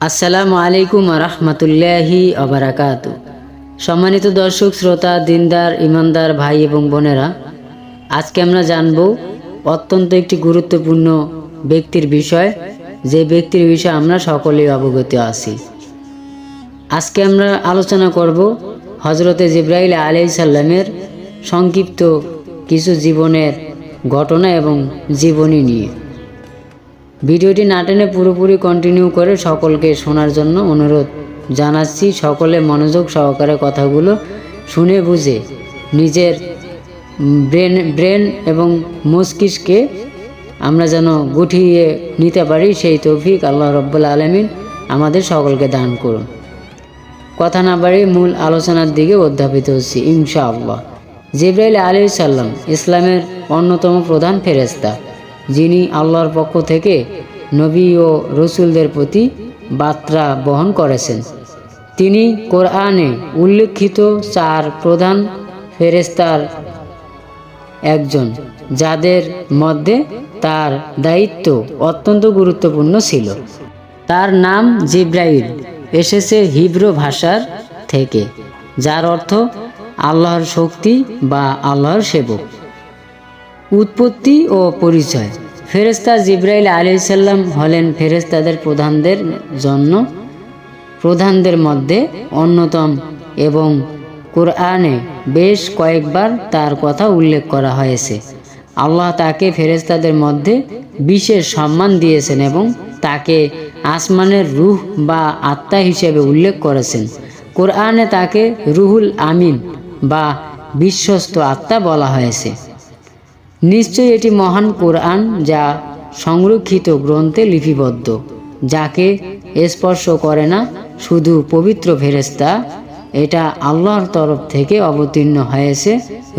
আসসালামু আলাইকুম রহমতুল্লাহি অবরাকাত সম্মানিত দর্শক, শ্রোতা, দিনদার, ইমানদার ভাই এবং বোনেরা, আজকে আমরা জানব অত্যন্ত একটি গুরুত্বপূর্ণ ব্যক্তির বিষয়, যে ব্যক্তির বিষয়ে আমরা সকলেই অবগত আছি। আজকে আমরা আলোচনা করব হজরতে জিব্রাইল আলাই সাল্লামের সংক্ষিপ্ত কিছু জীবনের ঘটনা এবং জীবনী নিয়ে। ভিডিওটি না টেনে পুরোপুরি কন্টিনিউ করে সকলকে শোনার জন্য অনুরোধ জানাচ্ছি সকলে মনোযোগ সহকারে কথাগুলো শুনে বুঝে নিজের ব্রেন ব্রেন এবং মস্তিষ্কে আমরা যেন গুটিয়ে নিতে পারি সেই তৌফিক আল্লাহ রব্বুল আলমিন আমাদের সকলকে দান করুন। কথা না বাড়ি মূল আলোচনার দিকে অধ্যাপিত হচ্ছি, ইনশাআল্লাহ। জিব্রাইল আলী সাল্লাম ইসলামের অন্যতম প্রধান ফেরেস্তা যিনি আল্লাহর পক্ষ থেকে নবী ও রসুলদের প্রতি বার্তা বহন করেছেন। তিনি কোরআনে উল্লেখিত চার প্রধান ফেরেস্তার একজন, যাদের মধ্যে তার দায়িত্ব অত্যন্ত গুরুত্বপূর্ণ ছিল। তার নাম জিব্রাইল, এসেছে হিব্রু ভাষার থেকে, যার অর্থ আল্লাহর শক্তি বা আল্লাহর সেবক। উৎপত্তি ও পরিচয়। ফেরেস্তা জিব্রাইল আলাইসাল্লাম হলেন ফেরেস্তাদের প্রধানদের জন্য, প্রধানদের মধ্যে অন্যতম এবং কোরআনে বেশ কয়েকবার তার কথা উল্লেখ করা হয়েছে। আল্লাহ তাকে ফেরেস্তাদের মধ্যে বিশেষ সম্মান দিয়েছেন এবং তাকে আসমানের রুহ বা আত্মা হিসেবে উল্লেখ করেছেন। কোরআনে তাকে রুহুল আমিন বা বিশ্বস্ত আত্মা বলা হয়েছে। নিশ্চয়ই এটি মহান কোরআন যা সংরক্ষিত গ্রন্থে লিপিবদ্ধ, যাকে স্পর্শ করে না শুধু পবিত্র ফেরেস্তা এটা আল্লাহর তরফ থেকে অবতীর্ণ হয়েছে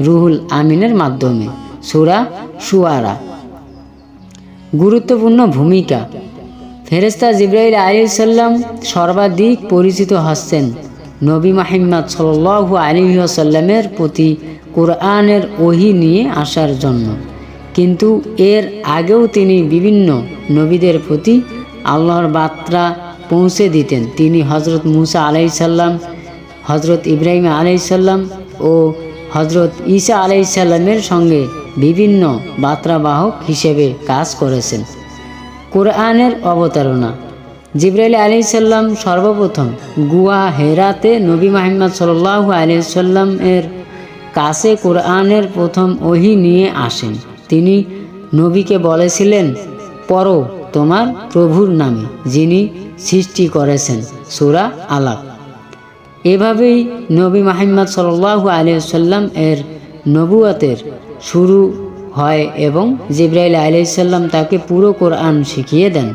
রুহুল আমিনের মাধ্যমে। সুরা সুয়ারা গুরুত্বপূর্ণ ভূমিকা। ফেরেস্তা জিব্রাইল আলিসাল্লাম সর্বাধিক পরিচিত হচ্ছেন নবী মাহিম্মদ সাল্লু আলিহাসাল্লামের প্রতি কোরআনের ওহি নিয়ে আসার জন্য। কিন্তু এর আগেও তিনি বিভিন্ন নবীদের প্রতি আল্লাহর বার্তা পৌঁছে দিতেন। তিনি হজরত মুসা আলাইসাল্লাম হজরত ইব্রাহিম আলাইসাল্লাম ও হজরত ঈসা আলাইসাল্লামের সঙ্গে বিভিন্ন বার্তাবাহক হিসেবে কাজ করেছেন। কোরআনের অবতারণা। জিব্রাইল আলি সাল্লাম সর্বপ্রথম গুয়া হেরাতে নবী মাহিম্মদ সাল্লাহ আলিয়াল্লাম এর কাছে কোরআনের প্রথম ওহি নিয়ে আসেন। তিনি নবীকে বলেছিলেন পর তোমার প্রভুর নামে, যিনি সৃষ্টি করেছেন সুরা আলাপ এভাবেই নবী মাহিম্মদ সাল্লাহ আলিয়াল্লাম এর নবুয়াতের শুরু হয় এবং জিব্রাইল আলাইসাল্লাম তাকে পুরো কোরআন শিখিয়ে দেন।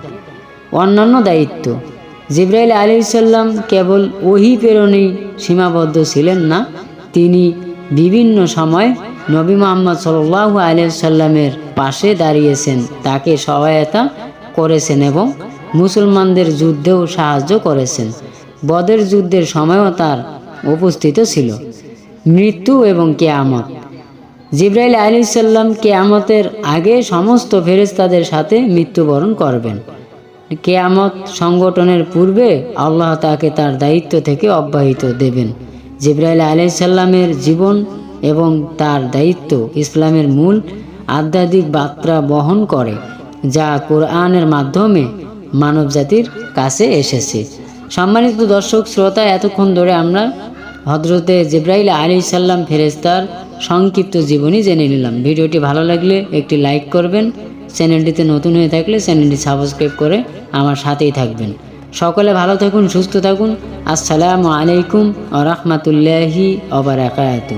অন্যান্য দায়িত্ব, জিব্রাইল আলাইসাল্লাম কেবল ওহি প্রেরণেই সীমাবদ্ধ ছিলেন না, তিনি বিভিন্ন সময় নবী মোহাম্মদ সাল্লাহ আলিয়াল্লামের পাশে দাঁড়িয়েছেন। তাকে সহায়তা করেছেন এবং মুসলমানদের যুদ্ধেও সাহায্য করেছেন। বদের যুদ্ধের সময়ও তার উপস্থিত ছিল। মৃত্যু এবং কেয়ামত। জিব্রাইল আলী সাল্লাম কেয়ামতের আগে সমস্ত ফেরেস্তাদের সাথে মৃত্যুবরণ করবেন। কেয়ামত সংগঠনের পূর্বে আল্লাহ তাকে তার দায়িত্ব থেকে অব্যাহত দেবেন। জিব্রাইল আলী সাল্লামের জীবন এবং তার দায়িত্ব ইসলামের মূল আধ্যাত্মিক বার্তা বহন করে, যা কোরআনের মাধ্যমে মানবজাতির কাছে এসেছে। সম্মানিত দর্শক, শ্রোতা, এতক্ষণ ধরে আমরা হজরতে জিব্রাইল আলী সাল্লাম ফেরেস্তার সংক্ষিপ্ত জীবনী জেনে নিলাম। ভিডিওটি ভালো লাগলে একটি লাইক করবেন, চ্যানেলটিতে নতুন হয়ে থাকলে চ্যানেলটি সাবস্ক্রাইব করে আমার সাথেই থাকবেন। সকলে ভালো থাকুন সুস্থ থাকুন। আসসালামু আলাইকুম আ রহমতুল্লাহি অবরাকাতু